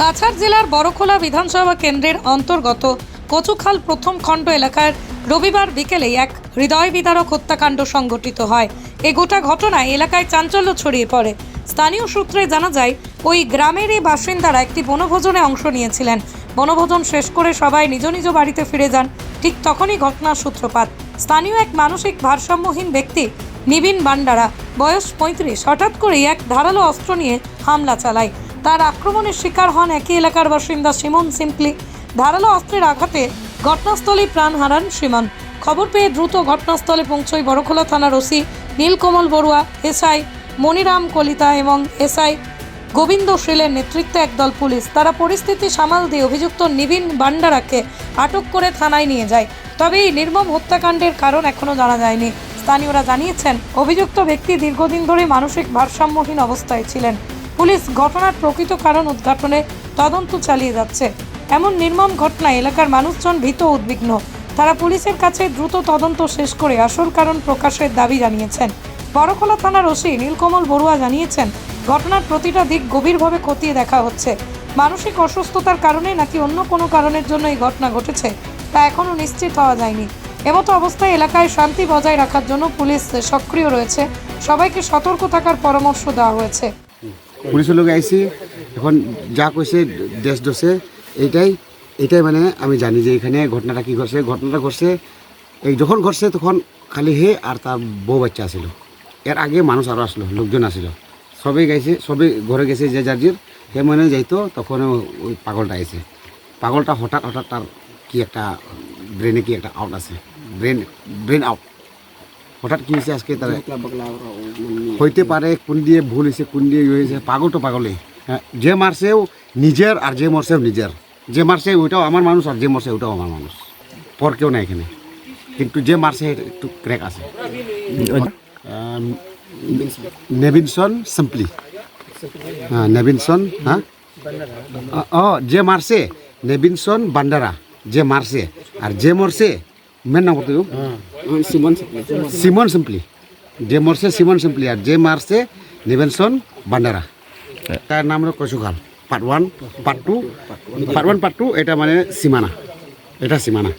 কাছাড় জেলার বড়খোলা বিধানসভা কেন্দ্রের অন্তর্গত কচুখাল প্রথম খণ্ড এলাকার রবিবার বিকেলে এক হৃদয় বিদারক হত্যাকাণ্ড সংঘটিত হয়। এ গোটা ঘটনায় এলাকায় চাঞ্চল্য ছড়িয়ে পড়ে। স্থানীয় সূত্রে জানা যায়, ওই গ্রামেরই বাসিন্দারা একটি বনভোজনে অংশ নিয়েছিলেন। বনভোজন শেষ করে সবাই নিজ নিজ বাড়িতে ফিরে যান। ঠিক তখনই ঘটনার সূত্রপাত। স্থানীয় এক মানসিক ভারসাম্যহীন ব্যক্তি, নিবিন বান্ডারা, বয়স পঁয়ত্রিশ, হঠাৎ করেই এক ধারালো অস্ত্র নিয়ে হামলা চালায়। তার আক্রমণের শিকার হন একই এলাকার বাসিন্দা সিমন সিম্পলি। ধারালো অস্ত্রের আঘাতে ঘটনাস্থলেই প্রাণ হারান সিমন। খবর পেয়ে দ্রুত ঘটনাস্থলে পৌঁছয় বড়খোলা থানার ওসি নীলকমল বড়ুয়া, এসআই মনিরাম কলিতা এবং এসআই গোবিন্দ শীলের নেতৃত্বে একদল পুলিশ। তারা পরিস্থিতি সামাল দিয়ে অভিযুক্ত নিবিন বান্ডারাকে আটক করে থানায় নিয়ে যায়। তবে এই নির্মম হত্যাকাণ্ডের কারণ এখনও জানা যায়নি। স্থানীয়রা জানিয়েছেন, অভিযুক্ত ব্যক্তি দীর্ঘদিন ধরে মানসিক ভারসাম্যহীন অবস্থায় ছিলেন। পুলিশ ঘটনার প্রকৃত কারণ উদ্ঘাটনে তদন্ত চালিয়ে যাচ্ছে। এমন নির্মম ঘটনায় এলাকার মানুষজন ভীত উদ্বিগ্ন। তারা পুলিশের কাছে দ্রুত তদন্ত শেষ করে আসল কারণ প্রকাশের দাবি জানিয়েছেন। বড়খোলা থানার ওসি নীলকমল বড়ুয়া জানিয়েছেন, ঘটনার প্রতিটা দিক গভীরভাবে খতিয়ে দেখা হচ্ছে। মানসিক অসুস্থতার কারণে নাকি অন্য কোনো কারণের জন্য এই ঘটনা ঘটেছে তা এখনও নিশ্চিত হওয়া যায়নি। এমতো অবস্থায় এলাকায় শান্তি বজায় রাখার জন্য পুলিশ সক্রিয় রয়েছে। সবাইকে সতর্ক থাকার পরামর্শ দেওয়া হয়েছে। পুলিশের লোক আইসি এখন যা কইছে, দেশ দোষে এইটাই এটাই মানে আমি জানি যে এখানে ঘটনাটা কি ঘটছে। ঘটনাটা ঘটছে, এই যখন ঘটছে তখন খালি হে আর তার বউ বাচ্চা আসিল এর আগে মানুষ আরও আসলো, লোকজন আসিল। সবাই গাইছে সবাই ঘরে গেছে যে যার হে মনে যাইতো তখন ওই পাগলটা আইছে। পাগলটা হঠাৎ হঠাৎ তার কি একটা ব্রেনে কি একটা আউট আছে। ব্রেন ব্রেন আউট হঠাৎ কি হয়েছে আজকে তার হইতে পারে কোন দিয়ে ভুল হয়েছে কোন দিয়ে ইয়ে হয়েছে পাগল তো পাগলে। হ্যাঁ যে মারছেও নিজের আর যে মরছেও নিজের। যে মারছে ওইটাও আমার মানুষ আর যে মরছে ওইটাও আমার মানুষ। পর কেউ নাই এখানে। কিন্তু যে মারছে একটু ক্র্যাক আছে। Nevinson simply. হ্যাঁ নেভিনসন হ্যাঁ? ও যে মারছে নেভিনসন বান্ডারা যে মারছে আর যে মরছে মেন নাম করতে সিমন সিম্পলি যে মরছে সিমন সিম্পলি আর যে মারছে নিবেনসন বান্ডারা তার নাম হলো Kachukhal part one part two part one part two এটা মানে সীমানা। এটা সীমানা।